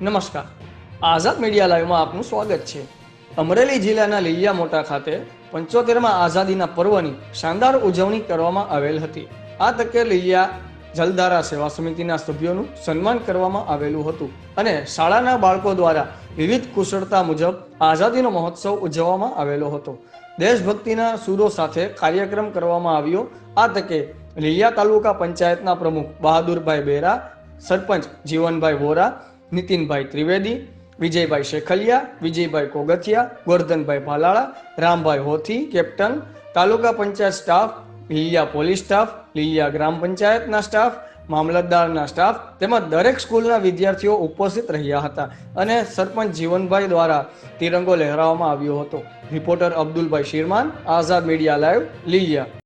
નમસ્કાર. આઝાદ મીડિયા લાઈવમાં આપનું સ્વાગત છે. અમરેલી જિલ્લાના લીલિયા મોટા ખાતે પંચોતેરમાં આઝાદીના પર્વની શાનદાર ઉજવણી કરવામાં આવેલ હતી. આ તકે લીલિયા જલધારા સેવા સમિતિના સભ્યોનું સન્માન કરવામાં આવેલું હતું અને શાળાના બાળકો દ્વારા વિવિધ કુશળતા મુજબ આઝાદીનો મહોત્સવ ઉજવવામાં આવેલો હતો. દેશભક્તિના સૂરો સાથે કાર્યક્રમ કરવામાં આવ્યો. આ તકે લીલિયા તાલુકા પંચાયતના પ્રમુખ બહાદુરભાઈ બેરા, સરપંચ જીવનભાઈ વોરા નીતિનભાઈ ત્રિવેદી, વિજયભાઈ શેખલિયા, વિજયભાઈ કોગથિયા, ગોરધનભાઈ ભાલાળા, રામભાઈ હોથી, કેપ્ટન, તાલુકા panchayat staff, Liliya police staff, Liliya ગ્રામ પંચાયતના સ્ટાફ, મામલતદારના સ્ટાફ તેમજ દરેક સ્કૂલના વિદ્યાર્થીઓ ઉપસ્થિત રહ્યા હતા અને સરપંચ જીવનભાઈ દ્વારા તિરંગો લહેરાવવામાં આવ્યો હતો. Reporter Abdulbhai Shirman, Azad media live, Liliya.